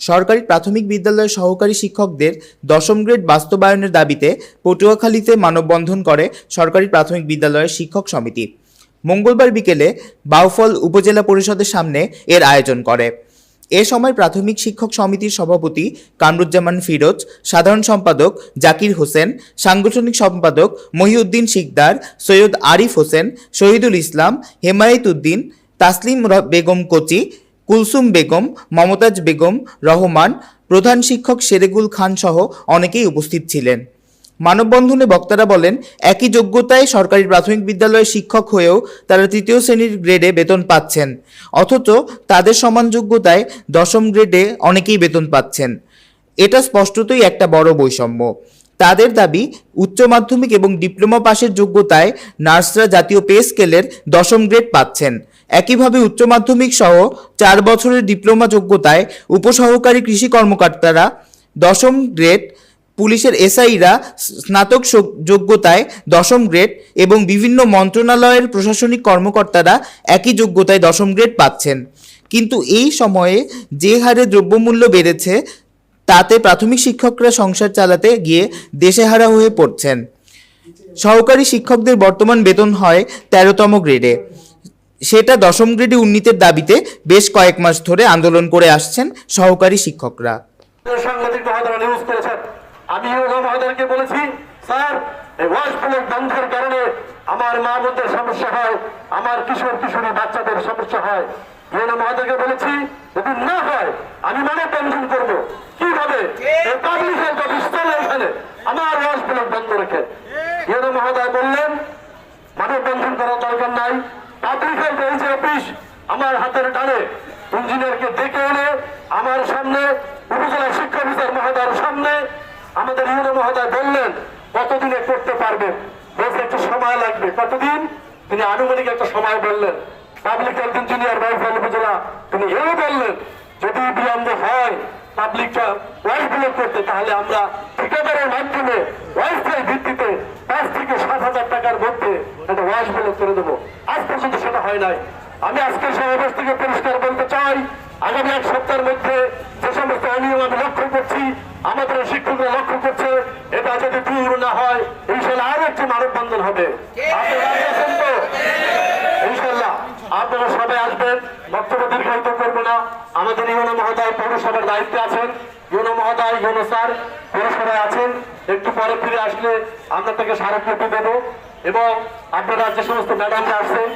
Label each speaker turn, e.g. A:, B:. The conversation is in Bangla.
A: সরকারি প্রাথমিক বিদ্যালয়ের সহকারী শিক্ষকদের দশম গ্রেড বাস্তবায়নের দাবিতে পটুয়াখালীতে মানববন্ধন করে সরকারি প্রাথমিক বিদ্যালয়ের শিক্ষক সমিতি। মঙ্গলবার বিকেলে বাউফল উপজেলা পরিষদের সামনে এর আয়োজন করে। এ সময় প্রাথমিক শিক্ষক সমিতির সভাপতি কামরুজ্জামান ফিরোজ, সাধারণ সম্পাদক জাকির হোসেন, সাংগঠনিক সম্পাদক মহিউদ্দিন শিকদার, সৈয়দ আরিফ হোসেন, শহীদুল ইসলাম, হেমায়েত উদ্দিন, তাসলিম বেগম কোচি কুলসুম বেগম, মমতাজ বেগম, রহমান, প্রধান শিক্ষক শেরেগুল খান সহ অনেকেই উপস্থিত ছিলেন। মানববন্ধনে বক্তারা বলেন, একই যোগ্যতায় সরকারি প্রাথমিক বিদ্যালয়ের শিক্ষক হয়েও তারা তৃতীয় শ্রেণির গ্রেডে বেতন পাচ্ছেন। অথচ তাদের সমান যোগ্যতায় দশম গ্রেডে অনেকেই বেতন পাচ্ছেন। এটা স্পষ্টতই একটা বড় বৈষম্য। তাদের দাবি, উচ্চ মাধ্যমিক এবং ডিপ্লোমা পাশের যোগ্যতায় নার্সরা জাতীয় পে স্কেলের দশম গ্রেড পাচ্ছেন। একইভাবে উচ্চ মাধ্যমিক সহ চার বছরের ডিপ্লোমা যোগ্যতায় উপসহকারী কৃষি কর্মকর্তারা দশম গ্রেড, পুলিশের এসআইরা স্নাতক যোগ্যতায় দশম গ্রেড এবং বিভিন্ন মন্ত্রণালয়ের প্রশাসনিক কর্মকর্তারা একই যোগ্যতায় দশম গ্রেড পাচ্ছেন। কিন্তু এই সময়ে যে হারে দ্রব্যমূল্য বেড়েছে, তাতে প্রাথমিক শিক্ষকরা সংসার চালাতে গিয়ে দেশেহারা হয়ে পড়ছেন। সহকারী শিক্ষকদের বর্তমান বেতন হয় তেরোতম গ্রেডে। সেটা দশম গ্রেডে উন্নীতের দাবিতে বেশ কয়েক মাস ধরে আন্দোলন করে আসছেন সহকারী শিক্ষকরা।
B: আমি আমার মা বোনদের সমস্যা হয়, আমার কিশোর কিশোরী বাচ্চাদের সমস্যা হয়। ইউনো মহোদয়কে বলেছি, যদি না হয়, আমি মানে বন্ধন করব। কীভাবে? এখানে। আমার ওয়াশ ব্লক বন্ধ রেখে। ইউনো মহোদয় বললেন মানব বন্ধন করার দরকার নাই। হেলথ অফিস, আমার হাতের ডানে ইঞ্জিনিয়ারকে ডেকে এনে আমার সামনে উপজেলা শিক্ষা অফিসার মহোদয়ের সামনে আমাদের ইউনো মহোদয় বললেন, কতদিনে করতে পারবেন বলছে, একটু সময় লাগবে। কতদিন? তিনি আনুমানিক একটা সময় বললেন। পাবলিক হেলথ ইঞ্জিনিয়ার বাইফল উপজেলা। তিনি এও বললেন, যদি বিলম্ব হয় পাবলিকটা ওয়াইফ করতে, তাহলে আমরা ঠিকাদারের মাধ্যমে ওয়াইফাই ভিত্তিতে পাঁচ থেকে সাত হাজার টাকার মধ্যে একটা ওয়াইফ ব্লক করে দেবো। আজ পর্যন্ত সেটা হয় নাই। আমি আজকের সমাবেশ থেকে পরিষ্কার বলতে চাই। আগামী এক সপ্তাহের মধ্যে যে সমস্ত অনিয়ম আমি লক্ষ্য করছি আমাদের শিক্ষকরা লক্ষ্য করছে এটা যদি দূর না হয় ইনশাল্লাহ আরও একটি মানববন্ধন হবে? ইনশাল্লাহ। আপনারা সবাই আসবেন। বক্তব্য দীর্ঘায়িত করব না। আমাদের ইউনো মহোদয় পৌরসভার দায়িত্বে আছেন। ইউনো মহোদয় ইউনো স্যার পৌরসভায় আছেন। একটু পরে ফিরে আসলে আমরা তাকে স্মারকলিপি দেবো। এবং আপনারা যে সমস্ত ম্যাডামরা আসছেন